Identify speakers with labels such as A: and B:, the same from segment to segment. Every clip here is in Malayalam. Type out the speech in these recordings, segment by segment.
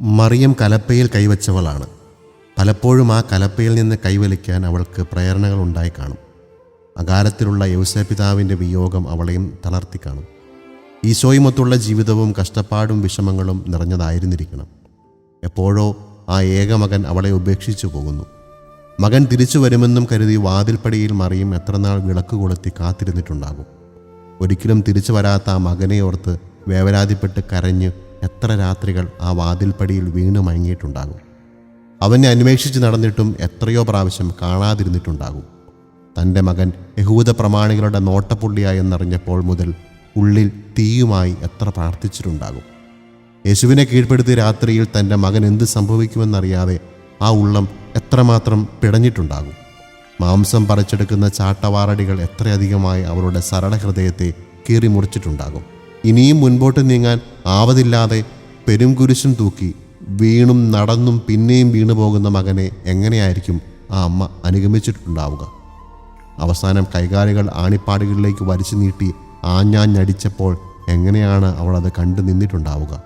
A: മറിയം കലപ്പയിൽ കൈവച്ചവളാണ്. പലപ്പോഴും ആ കലപ്പയിൽ നിന്ന് കൈവലിക്കാൻ അവൾക്ക് പ്രേരണകൾ ഉണ്ടായി കാണും. അകാലത്തിലുള്ള യൗസപിതാവിന്റെ വിയോഗം അവളെയും തളർത്തി കാണും. ഈശോയുമൊത്തുള്ള ജീവിതവും കഷ്ടപ്പാടും വിഷമങ്ങളും നിറഞ്ഞതായിരുന്നിരിക്കണം. എപ്പോഴോ ആ ഏകമകൻ അവളെ ഉപേക്ഷിച്ചു പോകുന്നു. മകൻ തിരിച്ചു വരുമെന്നും കരുതി വാതിൽപ്പടിയിൽ മറിയും എത്രനാൾ വിളക്ക് കൊളുത്തി കാത്തിരുന്നിട്ടുണ്ടാകും. ഒരിക്കലും തിരിച്ചു വരാത്ത ആ മകനെ ഓർത്ത് വേവലാതിപ്പെട്ട് കരഞ്ഞ് എത്ര രാത്രികൾ ആ വാതിൽപ്പടിയിൽ വീണ് മയങ്ങിയിട്ടുണ്ടാകും? അവനെ അന്വേഷിച്ച് നടന്നിട്ടും എത്രയോ പ്രാവശ്യം കാണാതിരുന്നിട്ടുണ്ടാകും. തന്റെ മകൻ യഹൂദ പ്രമാണികളുടെ നോട്ടപ്പുള്ളിയായെന്നറിഞ്ഞപ്പോൾ മുതൽ ഉള്ളിൽ തീയുമായി എത്ര പ്രാർത്ഥിച്ചിട്ടുണ്ടാകും. യേശുവിനെ കീഴ്പ്പെടുത്തിയ രാത്രിയിൽ തന്റെ മകൻ എന്ത് സംഭവിക്കുമെന്നറിയാതെ ആ ഉള്ളം എത്രമാത്രം പിടഞ്ഞിട്ടുണ്ടാകും. മാംസം പറിച്ചെടുക്കുന്ന ചാട്ടവാറടികൾ എത്രയധികമായി അവരുടെ സരള ഹൃദയത്തെ കീറി മുറിച്ചിട്ടുണ്ടാകും ഇനിയും മുൻപോട്ട് നീങ്ങാൻ ആവതില്ലാതെ പെരുംകുരിശും തൂക്കി വീണും നടന്നും പിന്നെയും വീണു പോകുന്ന മകനെ എങ്ങനെയായിരിക്കും ആ അമ്മ അനുഗമിച്ചിട്ടുണ്ടാവുക? അവസാനം കൈകാലുകൾ ആണിപ്പാടുകളിലേക്ക് വലിച്ചു നീട്ടി ആഞ്ഞാഞ്ഞടിച്ചപ്പോൾ എങ്ങനെയാണ് അവൾ അത് കണ്ടു നിന്നിട്ടുണ്ടാവുക?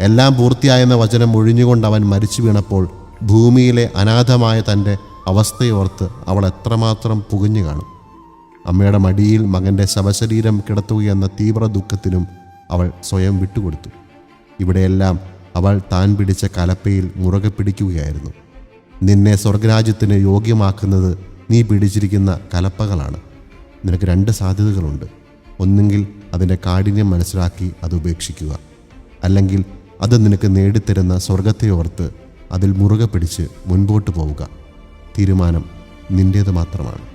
A: എല്ലാം പൂർത്തിയായെന്ന വചനം ഒഴിഞ്ഞുകൊണ്ട് അവൻ മരിച്ചു വീണപ്പോൾ ഭൂമിയിലെ അനാഥമായ തന്റെ അവസ്ഥയോർത്ത് അവൾ എത്രമാത്രം പുകഞ്ഞു കാണും. അമ്മയുടെ മടിയിൽ മകന്റെ ശവശരീരം കിടത്തുകയെന്ന തീവ്ര ദുഃഖത്തിനും അവൾ സ്വയം വിട്ടുകൊടുത്തു. ഇവിടെയെല്ലാം അവൾ താൻ പിടിച്ച കലപ്പയിൽ മുറുകെ പിടിക്കുകയായിരുന്നു. നിന്നെ സ്വർഗരാജ്യത്തിന് യോഗ്യമാക്കുന്നത് നീ പിടിച്ചിരിക്കുന്ന കലപ്പകളാണ്. നിനക്ക് രണ്ട് സാധ്യതകളുണ്ട്. ഒന്നുകിൽ അതിന്റെ കാഠിന്യം മനസ്സിലാക്കി അത് ഉപേക്ഷിക്കുക. അല്ലെങ്കിൽ അത് നിനക്ക് നേടിത്തരുന്ന സ്വർഗത്തെ ഓർത്ത് അതിൽ മുറുകെ പിടിച്ച് മുൻപോട്ട് പോവുക. തീരുമാനം നിന്റേത് മാത്രമാണ്.